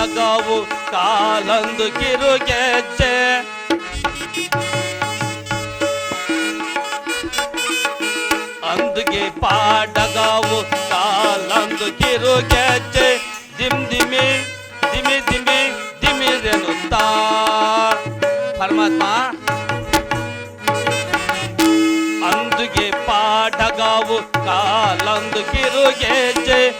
ಬೆಳಗಾವು ಕಾಲಂದು ಕಿರುಗೆಜ್ಜೆ. ಅಂದಿಗೆ ಪಾಡಗಾವು ಕಾಲಂದು ಕಿರುಗೆಜ್ಜೆ. ದಿಮ್ ದಿಮಿ ದಿಮಿ ದಿಮಿ ದಿಮಿರೆನ್ನುತ್ತಾ ಪರಮಾತ್ಮ. ಅಂದಿಗೆ ಪಾಡಗಾವು ಕಾಲಂದು ಕಿರುಗೆಜ್ಜೆ.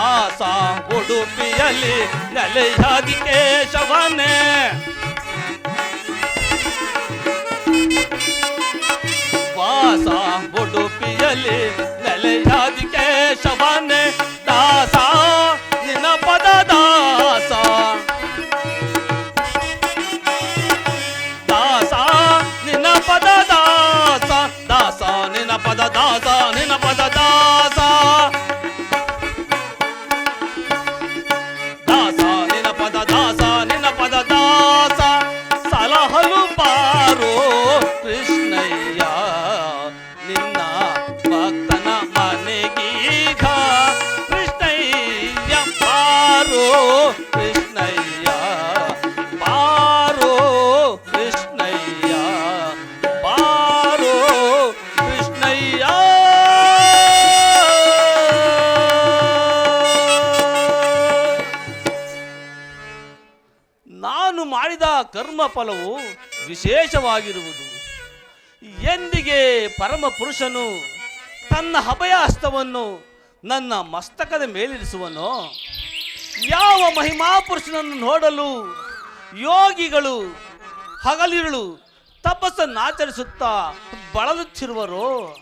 ವಾಸ ಉಡುಪಿಯಲ್ಲಿ ನೆಲೆಯಾದಿ ಕೇಶವನೇ ವಾಸ ಉಡುಪಿಯಲ್ಲಿ ನೆಲೆಯಾದಿ ಕೇಶವನೇ ದಾಸ ಜನ್ಮ ಫಲವು ವಿಶೇಷವಾಗಿರುವುದು. ಎಂದಿಗೆ ಪರಮ ಪುರುಷನು ತನ್ನ ಅಭಯ ಹಸ್ತವನ್ನು ನನ್ನ ಮಸ್ತಕದ ಮೇಲಿರಿಸುವನೋ, ಯಾವ ಮಹಿಮಾ ಪುರುಷನನ್ನು ನೋಡಲು ಯೋಗಿಗಳು ಹಗಲಿರುಳು ತಪಸ್ಸನ್ನಾಚರಿಸುತ್ತಾ ಬಳಲುತ್ತಿರುವರೋ,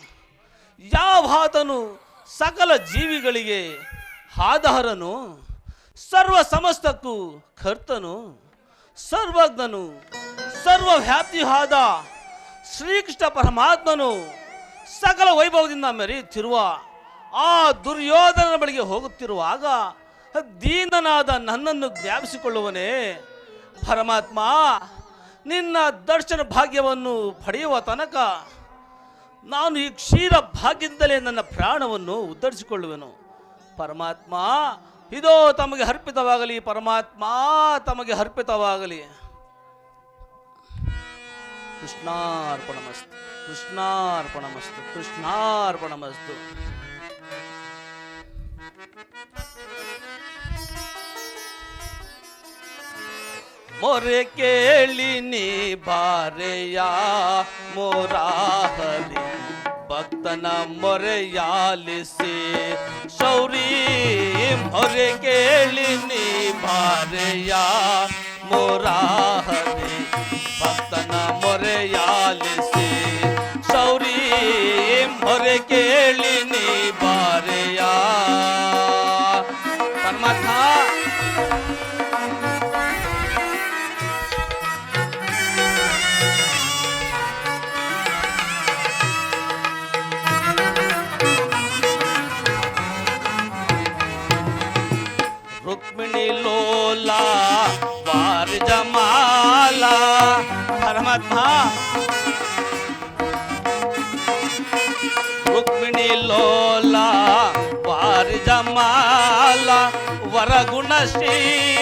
ಯಾವಾತನು ಸಕಲ ಜೀವಿಗಳಿಗೆ ಆಧಾರನು ಸರ್ವ ಸಮಸ್ತಕ್ಕೂ ಕರ್ತನು. ಸರ್ವಜ್ಞನು, ಸರ್ವವ್ಯಾಪ್ತಿಯಾದ ಶ್ರೀಕೃಷ್ಣ ಪರಮಾತ್ಮನು ಸಕಲ ವೈಭವದಿಂದ ಮೆರೆಯುತ್ತಿರುವ ಆ ದುರ್ಯೋಧನನ ಬಳಿಗೆ ಹೋಗುತ್ತಿರುವಾಗ ದೀನನಾದ ನನ್ನನ್ನು ಜ್ಞಾಪಿಸಿಕೊಳ್ಳುವನೇ, ಪರಮಾತ್ಮ, ನಿನ್ನ ದರ್ಶನ ಭಾಗ್ಯವನ್ನು ಪಡೆಯುವ ತನಕ ನಾನು ಈ ಕ್ಷೀರ ಭಾಗ್ಯದಿಂದಲೇ ನನ್ನ ಪ್ರಾಣವನ್ನು ಉದ್ಧರಿಸಿಕೊಳ್ಳುವೆನು ಪರಮಾತ್ಮ ಇದೋ ತಮಗೆ ಅರ್ಪಿತವಾಗಲಿ ಪರಮಾತ್ಮ ತಮಗೆ ಅರ್ಪಿತವಾಗಲಿ. ಕೃಷ್ಣಾರ್ಪಣಮಸ್ತು ಕೃಷ್ಣಾರ್ಪಣಮಸ್ತು ಕೃಷ್ಣಾರ್ಪಣಮಸ್ತು. ಮೊರೆ ಕೇಳಿ ನೀ ಬಾರೆಯ ಮೋರಾಹರಿ. ಭಕ್ತನ ಮೊರೆಯಾಲಿಸಿ ಶೌರಿ ಮೊರೆ ಕೇಳಿ ನೀ ಬಾರೆಯ ಮೊರಾಹರಿ. ಭಕ್ತನ ಮೊರೆಯಾಲಿಸಿ ಶೌರಿ ಮೊರೆ ಕೇಳಿ ನೀ আসি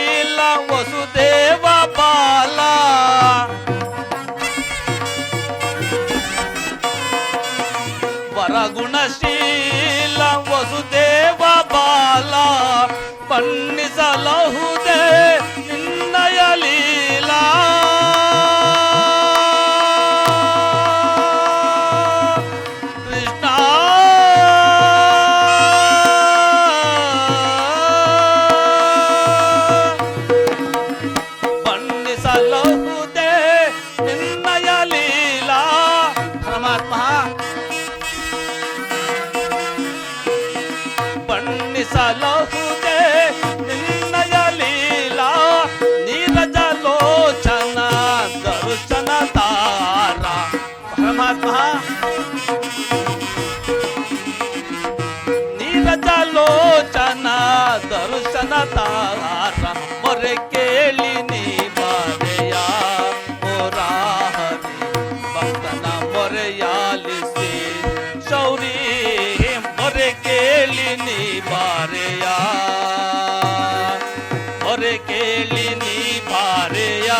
ಕೇಳಿ ನೀ ಬಾರೆಯ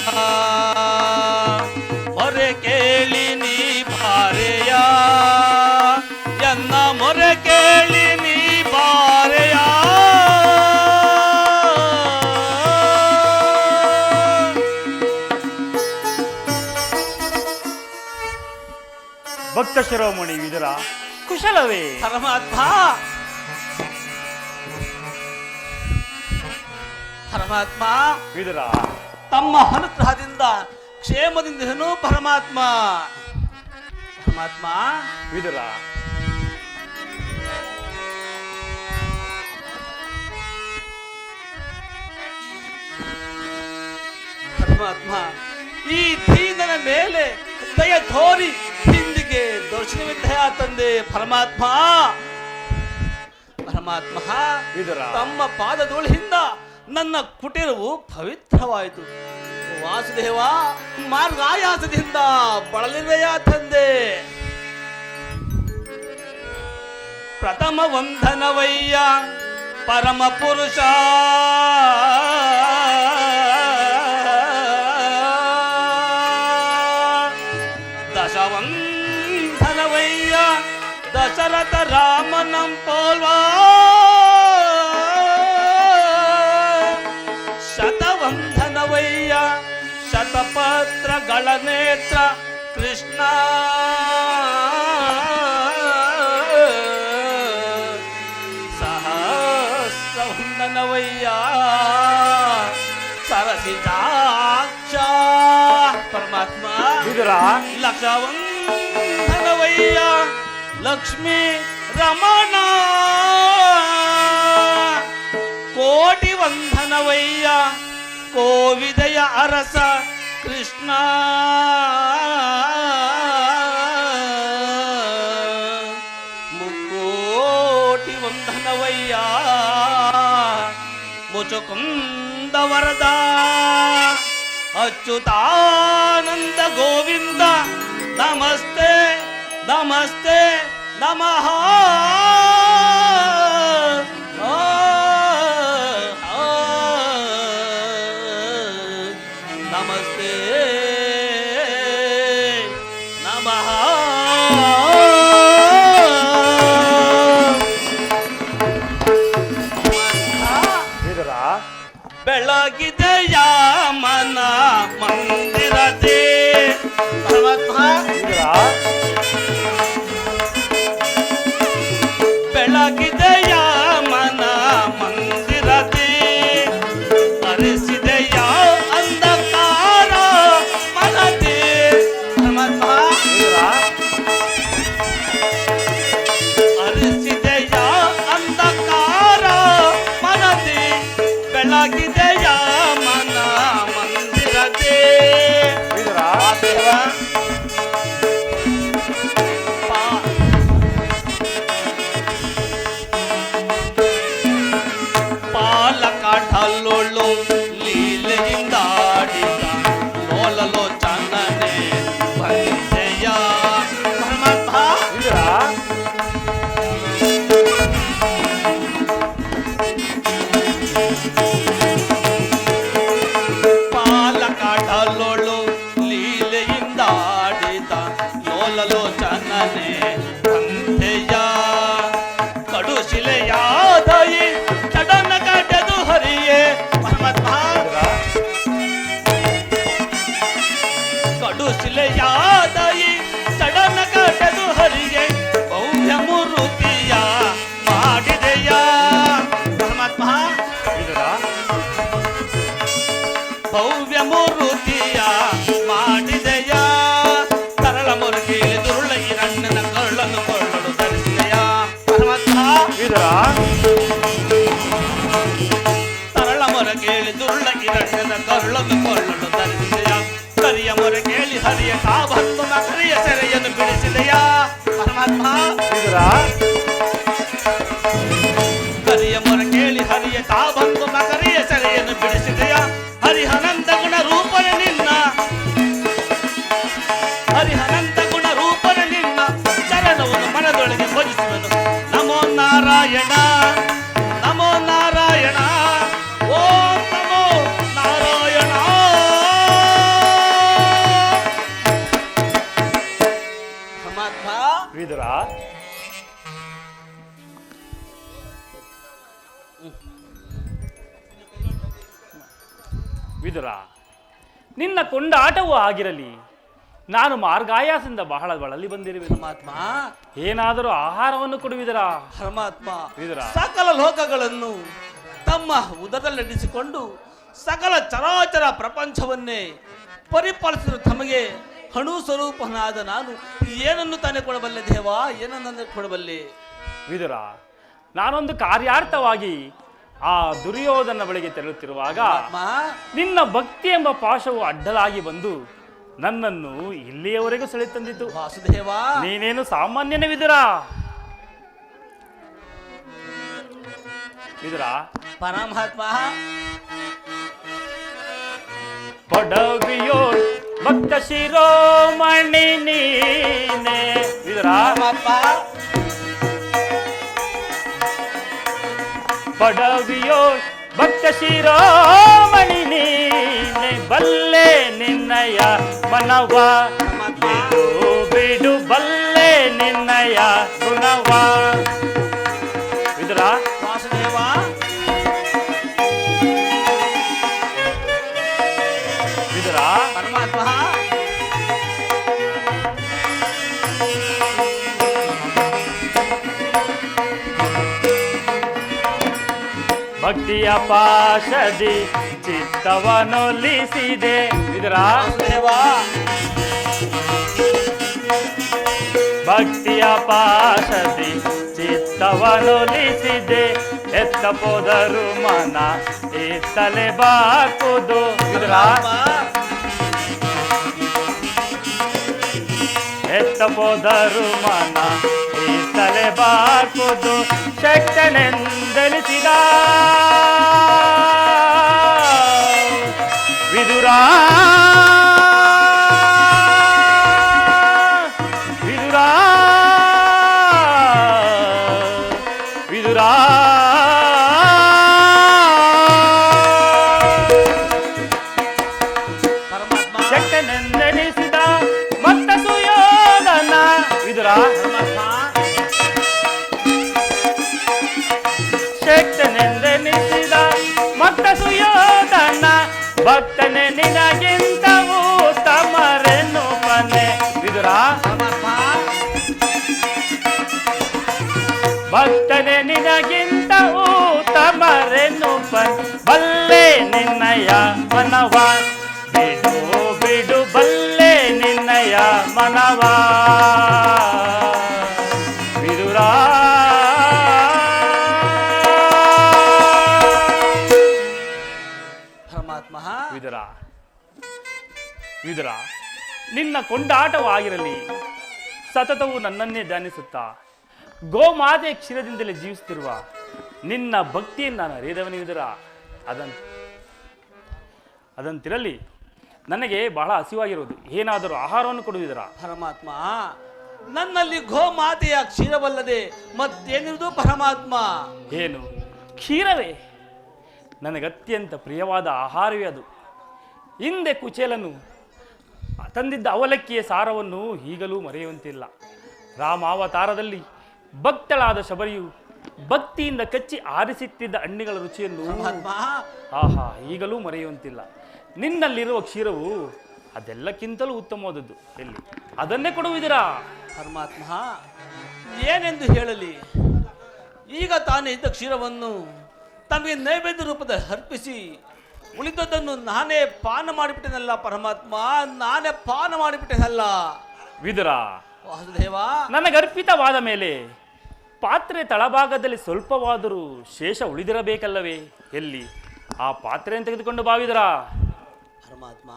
ಮೊರೆ ಕೇಳಿ ನೀ ಬಾರೆಯ ಎನ್ನ ಮೊರೆ ಕೇಳಿ ನೀ ಬಾರೆಯ ಭಕ್ತ ಶಿರೋಮಣಿ ವಿದುರ ಕುಶಲವೇ. ಪರಮಾತ್ಮ. ಪರಮಾತ್ಮ. ವಿದುರ ತಮ್ಮ ಅನುಗ್ರಹದಿಂದ ಕ್ಷೇಮದಿಂದನು ಪರಮಾತ್ಮ. ಪರಮಾತ್ಮ. ವಿದುರ ಪರಮಾತ್ಮ ಈ ದೀನನ ಮೇಲೆ ದಯ ತೋರಿ ಹಿಂದಿಗೆ ದರ್ಶನವಿದ್ದಯ ತಂದೆ ಪರಮಾತ್ಮ. ಪರಮಾತ್ಮ ವಿದುರ ತಮ್ಮ ಪಾದದೋಳಿಂದ ನನ್ನ ಕುಟೀರವು ಪವಿತ್ರವಾಯಿತು. ವಾಸುದೇವ ಮಾರ್ಗಾಯಾಸದಿಂದ ಬಳಲಿವೆಯ ತಂದೆ. ಪ್ರಥಮ ವಂದನವಯ್ಯ ಪರಮ ಪುರುಷ. లేదురా లక్షవయ్యా లక్ష్మి రమణ. కోటి వందనవయ్యా కోవిదయ అరస కృష్ణ. ముక్కోటి వందనవయ్యా ముచుకుంద అచ్యుతానంద గోవింద నమస్తే నమస్తే నమః. இல்லையா? பரமாத்மா ಆಗಿರಲಿ ನಾನು ಮಾರ್ಗಾಯಾಸದಿಂದ ಬಹಳ ಬಳಲಿ ಬಂದಿರುವೆ. ಪರಮಾತ್ಮ. ಏನಾದರೂ ಆಹಾರವನ್ನು ಕೊಡುವಿದರ? ಪರಮಾತ್ಮ. ಸಕಲ ಲೋಕಗಳನ್ನು ತಮ್ಮ ಉದರದಲ್ಲಿಡಿಸಿಕೊಂಡು ಸಕಲ ಚರಾಚರ ಪ್ರಪಂಚವನ್ನೇ ಪರಿಪಾಲಿಸಲು ತಮಗೆ ಹಣು ಸ್ವರೂಪನಾದ ನಾನು ಏನನ್ನು ತಾನೇ ಕೊಡಬಲ್ಲೆ ದೇವ? ಏನನ್ನು ಕೊಡಬಲ್ಲೆ? ವಿದುರ ನಾನೊಂದು ಕಾರ್ಯಾರ್ಥವಾಗಿ ಆ ದುರ್ಯೋಧನ ಬಳಿಗೆ ತೆರಳುತ್ತಿರುವಾಗ ನಿನ್ನ ಭಕ್ತಿ ಎಂಬ ಪಾಶವು ಅಡ್ಡಲಾಗಿ ಬಂದು ನನ್ನನ್ನು ಇಲ್ಲಿಯವರೆಗೂ ಸೆಳೆತಂದಿತು. ವಾಸುದೇವ. ನೀನೇನು ಸಾಮಾನ್ಯನೇ ವಿದುರ ವಿದುರ ಪರಮಾತ್ಮ. ಪಡವಿಯೋ ಭಕ್ತ ಶಿರೋಮಣಿ ನೀನೆ. ವಿದುರ ಪಡವಿಯೋ ಭಕ್ತ ಶಿರೋಮಣಿ ನೀನೆ ಬಲ್ಲೆ ನಿನ್ನಯ ಮನವ. ಬಿಡು ಬಿಡು ಬಲ್ಲೆ ನಿನ್ನಯ ಗುಣವ ಭಕ್ತಿಯ ಪಾಶದಿ ಚಿತ್ತವನೊಲಿಸಿದೆ. ಇದರ ಭಕ್ತಿಯ ಪಾಶದಿ ಚಿತ್ತವನೊಲಿಸಿದೆ. ಎತ್ತ ಪೋದರು ಮನ ಎತ್ತಲೆ ಬಾಕುದು. ಇದರ ಎತ್ತ ಪೋದರು ಮನ ಎತ್ತಲೆ ಬಾಕುದು ಶಕ್ತನೆಂದೆನಿಸಿದ ವಿದುರ ವಿದುರ ವಿದುರ ನಿನ್ನಯ ಮನವ. ಬಿಡು ಬಿಡು ಬಲ್ಲೆ ನಿನ್ನಯ ಮನವ. ವಿದುರ ಪರಮಾತ್ಮ. ವಿದುರ ವಿದುರ ನಿನ್ನ ಕೊಂಡಾಟವಾಗಿರಲಿ. ಸತತವು ನನ್ನನ್ನೇ ಧ್ಯಾನಿಸುತ್ತಾ. ಗೋಮಾತೆ ಕ್ಷೀರದಿಂದಲೇ ಜೀವಿಸುತ್ತಿರುವ ನಿನ್ನ ಭಕ್ತಿಯನ್ನು ನಾನು ಅರಿಯದವನೇ ವಿದುರ ಅದನ್ ಅದಂತಿರಲಿ ನನಗೆ ಬಹಳ ಹಸಿವಾಗಿರೋದು ಏನಾದರೂ ಆಹಾರವನ್ನು ಕೊಡುವುದರ ಪರಮಾತ್ಮ ನನ್ನಲ್ಲಿ ಗೋಮಾತೆಯ ಕ್ಷೀರವಲ್ಲದೆ ಮತ್ತೇನಿರುವುದು ಪರಮಾತ್ಮ? ಏನು? ಕ್ಷೀರವೇ? ನನಗೆ ಅತ್ಯಂತ ಪ್ರಿಯವಾದ ಆಹಾರವೇ ಅದು. ಹಿಂದೆ ಕುಚೇಲನು ತಂದಿದ್ದ ಅವಲಕ್ಕಿಯ ಸಾರವನ್ನು ಈಗಲೂ ಮರೆಯುವಂತಿಲ್ಲ. ರಾಮಾವತಾರದಲ್ಲಿ ಭಕ್ತಳಾದ ಶಬರಿಯು ಭಕ್ತಿಯಿಂದ ಕಚ್ಚಿ ಆರಿಸುತ್ತಿದ್ದ ಹಣ್ಣುಗಳ ರುಚಿಯನ್ನು ಆಹಾ ಈಗಲೂ ಮರೆಯುವಂತಿಲ್ಲ. ನಿನ್ನಲ್ಲಿರುವ ಕ್ಷೀರವು ಅದೆಲ್ಲಕ್ಕಿಂತಲೂ ಉತ್ತಮವಾದದ್ದು. ಎಲ್ಲಿ? ಅದನ್ನೇ ಕೊಡುವುದಿರಾ ಪರಮಾತ್ಮ ಏನೆಂದು ಹೇಳಲಿ? ಈಗ ತಾನೇ ಇದ್ದ ಕ್ಷೀರವನ್ನು ತಮಗೆ ನೈವೇದ್ಯ ರೂಪದ ಅರ್ಪಿಸಿ ಉಳಿದದ್ದನ್ನು ನಾನೇ ಪಾನ ಮಾಡಿಬಿಟ್ಟೆನಲ್ಲ ಪರಮಾತ್ಮ ನಾನೇ ಪಾನ ಮಾಡಿಬಿಟ್ಟೆನಲ್ಲ. ವಿದುರ ನನಗೆ ಅರ್ಪಿತವಾದ ಮೇಲೆ ಪಾತ್ರೆ ತಳಭಾಗದಲ್ಲಿ ಸ್ವಲ್ಪವಾದರೂ ಶೇಷ ಉಳಿದಿರಬೇಕಲ್ಲವೇ? ಎಲ್ಲಿ? ಆ ಪಾತ್ರೆಯನ್ನು ತೆಗೆದುಕೊಂಡು ಬಾವಿದರ ಪರಮಾತ್ಮ.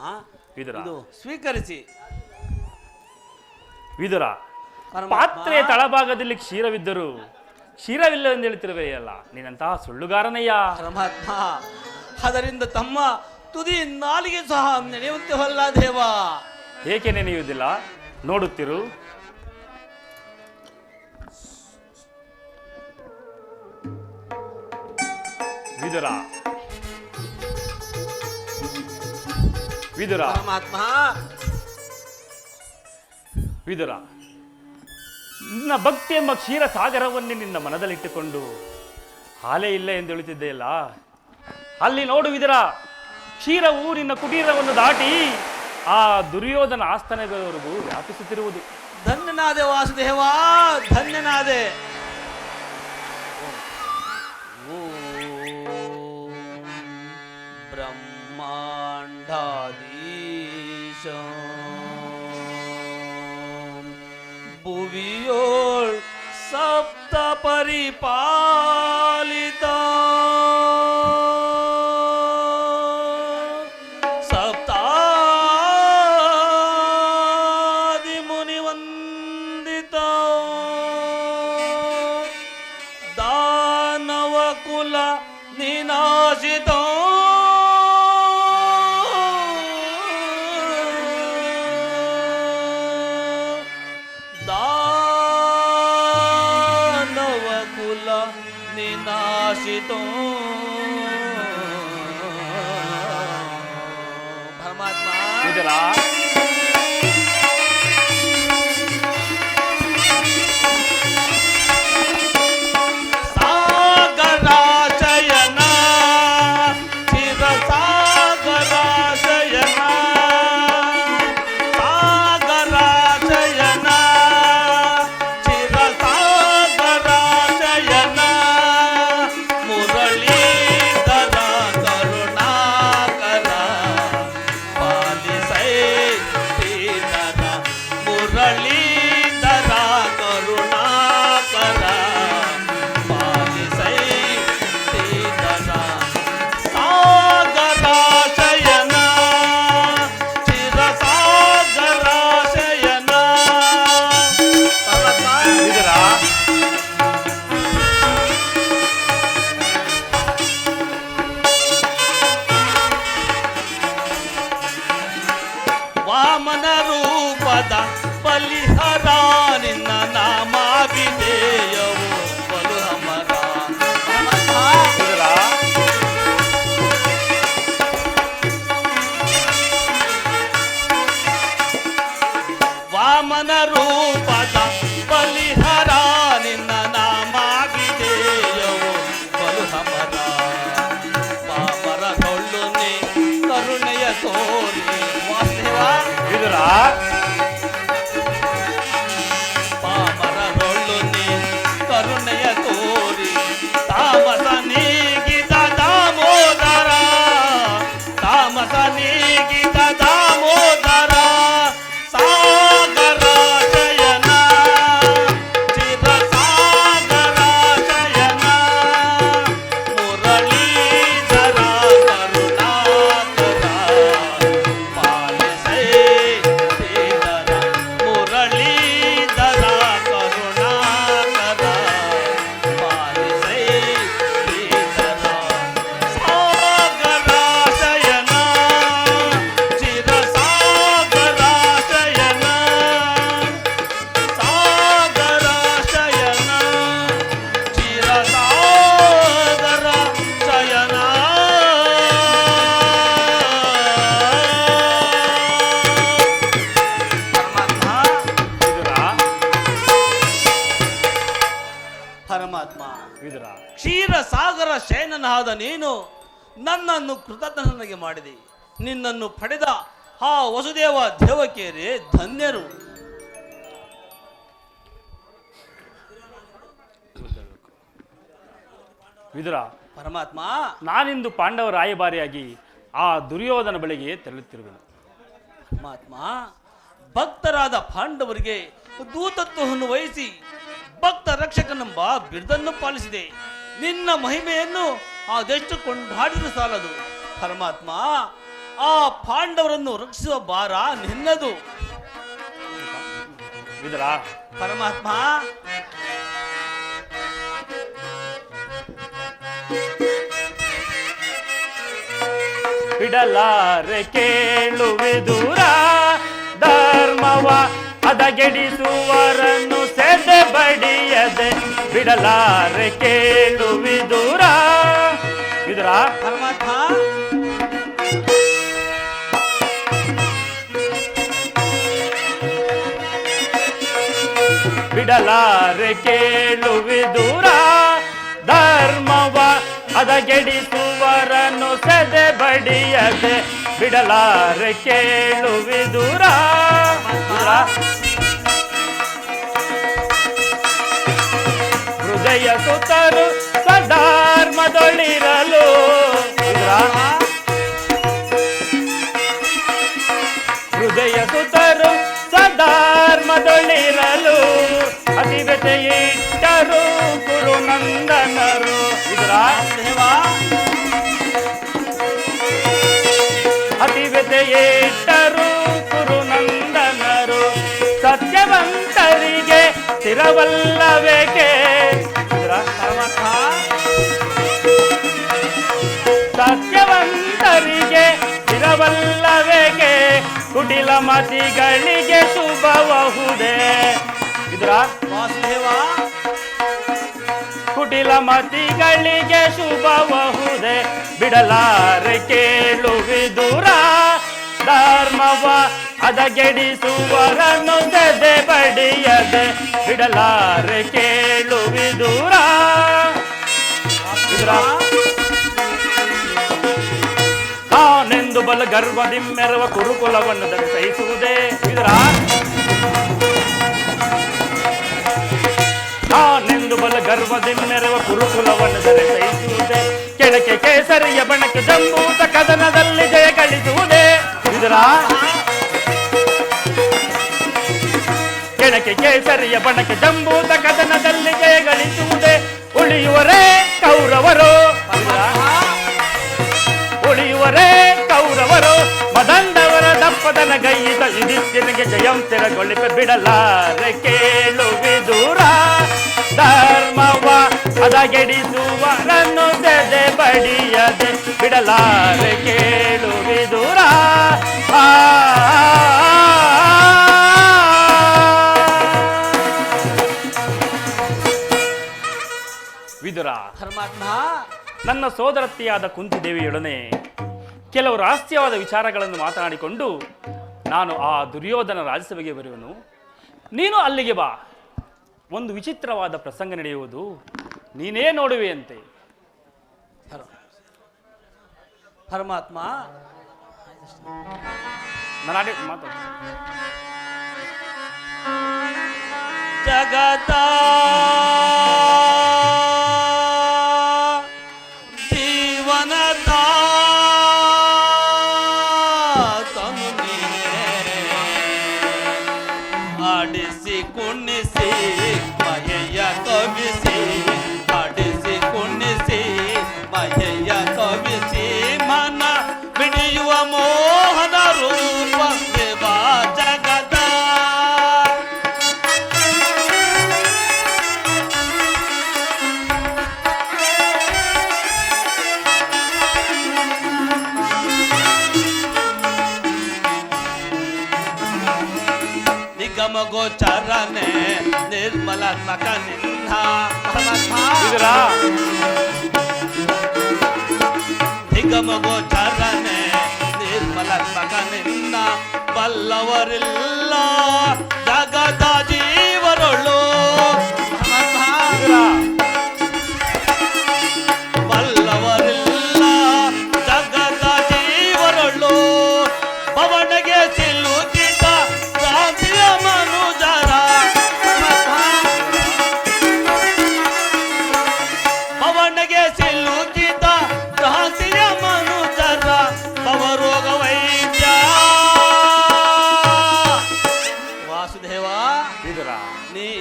ವಿದುರ. ಇದು ಸ್ವೀಕರಿಸಿ. ವಿದುರ. ಪರಮಾತ್ಮ. ಪಾತ್ರೆ ತಳಭಾಗದಲ್ಲಿ ಕ್ಷೀರವಿದ್ದರು ಕ್ಷೀರವಿಲ್ಲ ಎಂದು ಹೇಳ್ತಿರುವೆಯಲ್ಲ ನೀನಂತಹ ಸುಳ್ಳುಗಾರನಯ್ಯ. ಪರಮಾತ್ಮ ಅದರಿಂದ ತಮ್ಮ ತುದಿ ನಾಲಿಗೆ ಸಹ ನೆನೆಯುವಂತೆವಲ್ಲ ದೇವ. ಏಕೆ ನೆನೆಯುವುದಿಲ್ಲ? ನೋಡುತ್ತಿರು. ವಿದುರ. ವಿದುರ. ಪರಮಾತ್ಮ. ವಿದುರ. ನಿನ್ನ ಭಕ್ತಿ ಎಂಬ ಕ್ಷೀರ ಸಾಗರವನ್ನೇ ನಿನ್ನ ಮನದಲ್ಲಿಟ್ಟುಕೊಂಡು ಹಾಲೇ ಇಲ್ಲ ಎಂದು ಹೇಳುತ್ತಿದ್ದೆಯಲ್ಲ ಅಲ್ಲಿ? ನೋಡು ವಿದುರ ಕ್ಷೀರವು ನಿನ್ನ ಕುಟೀರವನ್ನು ದಾಟಿ ಆ ದುರ್ಯೋಧನ ಆಸ್ಥಾನಗಳವರೆಗೂ ವ್ಯಾಪಿಸುತ್ತಿರುವುದು. ಧನ್ಯನಾದೆ ವಾಸುದೇವ ಧನ್ಯನಾದೆ. પરિપા ನಿನಾಶಿತ ಪರಮಾತ್ಮ ವಿದುರ ಕ್ಷೀರ ಸಾಗರ ಶಯನನಾದ ನೀನು ನನ್ನನ್ನು ಕೃತಜ್ಞನಿಗೆ ಮಾಡಿದೆ. ನಿನ್ನನ್ನು ಪಡೆದ ಆ ವಸುದೇವ ದೇವಕೇರಿ ಧನ್ಯರು. ವಿದುರ ಪರಮಾತ್ಮ. ನಾನಿಂದು ಪಾಂಡವ ರಾಯಭಾರಿಯಾಗಿ ಆ ದುರ್ಯೋಧನ ಬಳಿಗೆ ತೆರಳುತ್ತಿರುವೆನು. ಪರಮಾತ್ಮ ಭಕ್ತರಾದ ಪಾಂಡವರಿಗೆ ದೂತತ್ವವನ್ನು ವಹಿಸಿ ಭಕ್ತ ರಕ್ಷಕನೆಂಬ ಬಿರುದನ್ನು ಪಾಲಿಸಿದೆ. ನಿನ್ನ ಮಹಿಮೆಯನ್ನು ಅದೆಷ್ಟು ಕೊಂಡಾಡಿದ್ರು ಸಾಲದು. ಪರಮಾತ್ಮ ಆ ಪಾಂಡವರನ್ನು ರಕ್ಷಿಸುವ ಭಾರ ನಿನ್ನದು. ಪರಮಾತ್ಮ ಬಿಡಲಾರೆ ಕೇಳುವಿದುರ ಧರ್ಮವ ಹದಗೆಡಿಸುವರನ್ನು ಸೆದೆ ಬಡಿಯದೆ ಬಿಡಲಾರೆ ಕೇಳುವಿದುರ. ಇದರ? ಪರಮಾತ್ಮ ಬಿಡಲಾರೆ ಕೇಳುವಿದುರ. ಧರ್ಮವ ಅದಗೆಡಿಸುವರನ್ನು ಸೆದೆ ಬಡಿಯದೆ ಬಿಡಲಾರೆ ಕೇಳುವಿದುರ. ವಿದುರ ಹೃದಯ ಸುತ್ತಲು ಸದಾರ್ಮದೊಳಿರಲು ಹೃದಯ ಸುತರು ಸದಾರ್ಮದೊಳಿರಲು ಅತಿ ಇಟ್ಟರು ಗುರುನಂದನರು. ಇದರ? ಅತಿ ವ್ಯತೆಯಿಟ್ಟರು ಗುರುನಂದನರು. ಸತ್ಯವಂತರಿಗೆ ಸ್ಥಿರವಲ್ಲವೇಕೆ ಕುಟಿಲ ಮತಿಗಳಿಗೆ ಶುಭಬಹುದೇ ಇದ್ರ? ವಾಸುದೇವ? ಕುಟಿಲ ಮತಿಗಳಿಗೆ ಶುಭಬಹುದೇ ಬಿಡಲಾರೆ ಕೇಳುವಿದುರ. ಧರ್ಮವ ಅದಗೆಡಿಸುವರನ್ನು ಸದೆ ಬಡಿಯದೆ ಬಿಡಲಾರೆ ಕೇಳುವಿದುರ. ಇದರ? ಬಲ ಗರ್ವದಿಮ್ಮೆರವ ಕುರುಕುಲವನ್ನು ಧರಿಸೈಸುವುದೇ. ಇದರ ನಿಂದು ಬಲ ಗರ್ವದಿಮ್ಮೆರವ ಕುರುಕುಲವನ್ನು ಧರಿಸೈಸುವುದೇ. ಕೆಳಕೆ ಕೇಸರಿಯ ಬಣಕ್ಕೆ ಜಂಬೂತ ಕದನದಲ್ಲಿ ಜಯ ಗಳಿಸುವುದೇ. ಇದರ ಕೆಳಕೆ ಕೇಸರಿಯ ಬಣಕ್ಕೆ ಜಂಬೂತ ಕದನದಲ್ಲಿ ಜಯ ಗಳಿಸುವುದೇ. ಉಳಿಯುವರೇ ಕೌರವರು. ಉಳಿಯುವರೇ ಕೌರವರು ಮದಂಡವರ ದಪ್ಪದನ ಗೈಯಿದ ಇದಿತ್ತಿನಿಗೆ ಜಯಂ ತೆರಗೊಳಿಪ ಬಿಡಲಾರೆ ಕೇಳುವಿದೂರ ಧರ್ಮವ ಹದಗೆಡಿಸುವರನ್ನು ತೆದೆ ಬಡಿಯದೆ ಬಿಡಲಾರೆ ಕೇಳುವಿದೂರ ಆ ವಿದುರ ಪರಮಾತ್ಮ ನನ್ನ ಸೋದರತ್ತಿಯಾದ ಕುಂತಿದೇವಿಯೊಡನೆ ಕೆಲವು ರಹಸ್ಯವಾದ ವಿಚಾರಗಳನ್ನು ಮಾತನಾಡಿಕೊಂಡು ನಾನು ಆ ದುರ್ಯೋಧನ ರಾಜ್ಯಸಭೆಗೆ ಬರುವನು. ನೀನು ಅಲ್ಲಿಗೆ ಬಾ. ಒಂದು ವಿಚಿತ್ರವಾದ ಪ್ರಸಂಗ ನಡೆಯುವುದು. ನೀನೇ ನೋಡುವೆಯಂತೆ. ಪರ- ಪರಮಾತ್ಮ. ನಾನಾಡಿ ಮಾತಾಡ ಜಗತ ಗೋಚರನೆ ನಿರ್ಮಲಾತ್ಮಕ ಇದರ ನಿಗಮ ಗೋಚರನೆ ನಿರ್ಮಲಾತ್ಮಕ ನಿನ್ನ ಬಲ್ಲವರಿಲ್ಲ ಜಗದ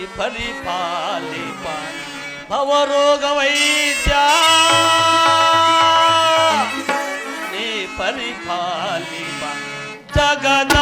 ನೀ ಪರಿಪಾಲಿಪ ಭವರೋಗ ವೈದ್ಯ ನೀ ಪರಿಪಾಲಿಪ ಜಗದ